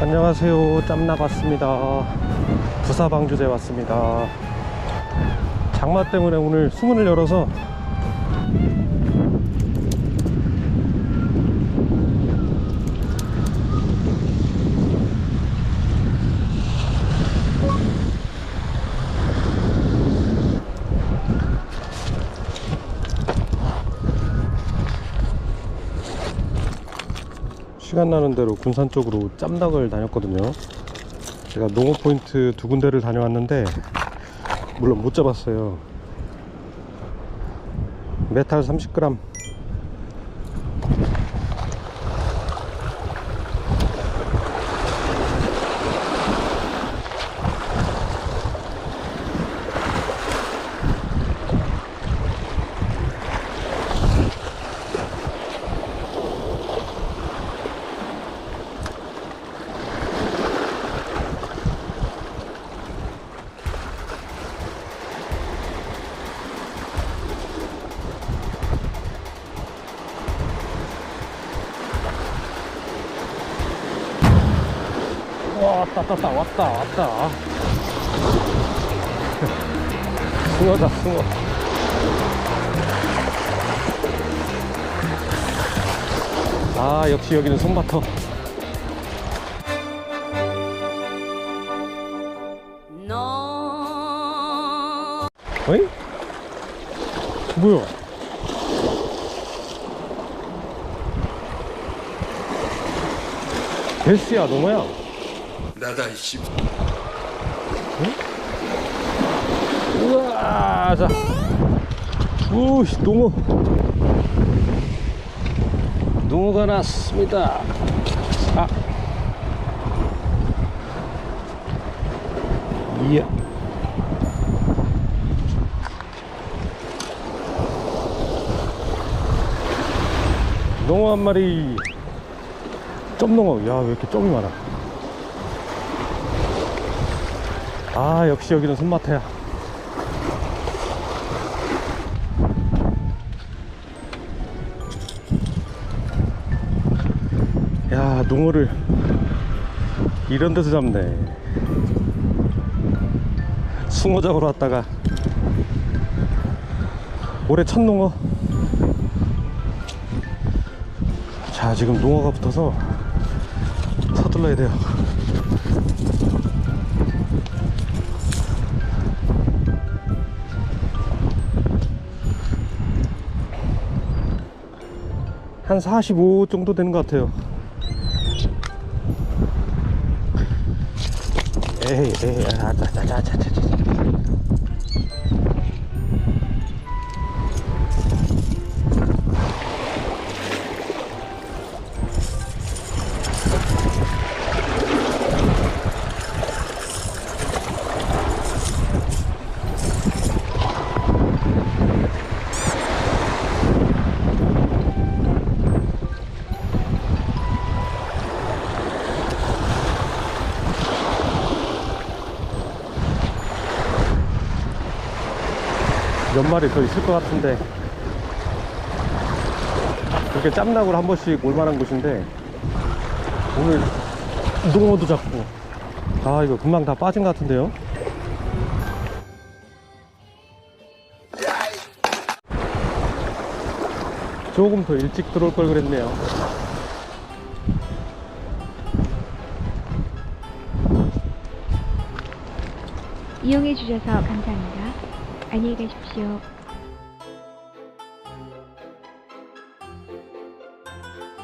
안녕하세요. 짬나 왔습니다. 부사 방주제 왔습니다. 장마 때문에 오늘 수문을 열어서 시간 나는 대로 군산 쪽으로 짬닭을 다녔거든요. 제가 농어 포인트 두 군데를 다녀왔는데 물론 못 잡았어요. 메탈 30g. 와, 왔다, 왔다, 왔다, 왔다. 숭어다, 숭어. 아, 역시 여기는 손바터. 너 어이? 뭐야? 베스야, 너 뭐야? 나다 이씨 우와, 자. 우씨, 농어. 농어가 났습니다. 아. 이야. 농어 한 마리. 점농어. 야, 왜 이렇게 점이 많아? 아, 역시 여기는 손마태야. 야 농어를 이런 데서 잡네. 숭어 잡으러 왔다가 올해 첫 농어. 자 지금 농어가 붙어서 서둘러야 돼요 한 45 정도 되는 것 같아요. 에이 에이 아자자자자자 몇 마리 더 있을 것 같은데. 이렇게 짬나고를 한 번씩 올만한 곳인데 오늘 농어도 잡고. 아 이거 금방 다 빠진 것 같은데요? 조금 더 일찍 들어올 걸 그랬네요. 이용해 주셔서 감사합니다. 안녕히 가십시오.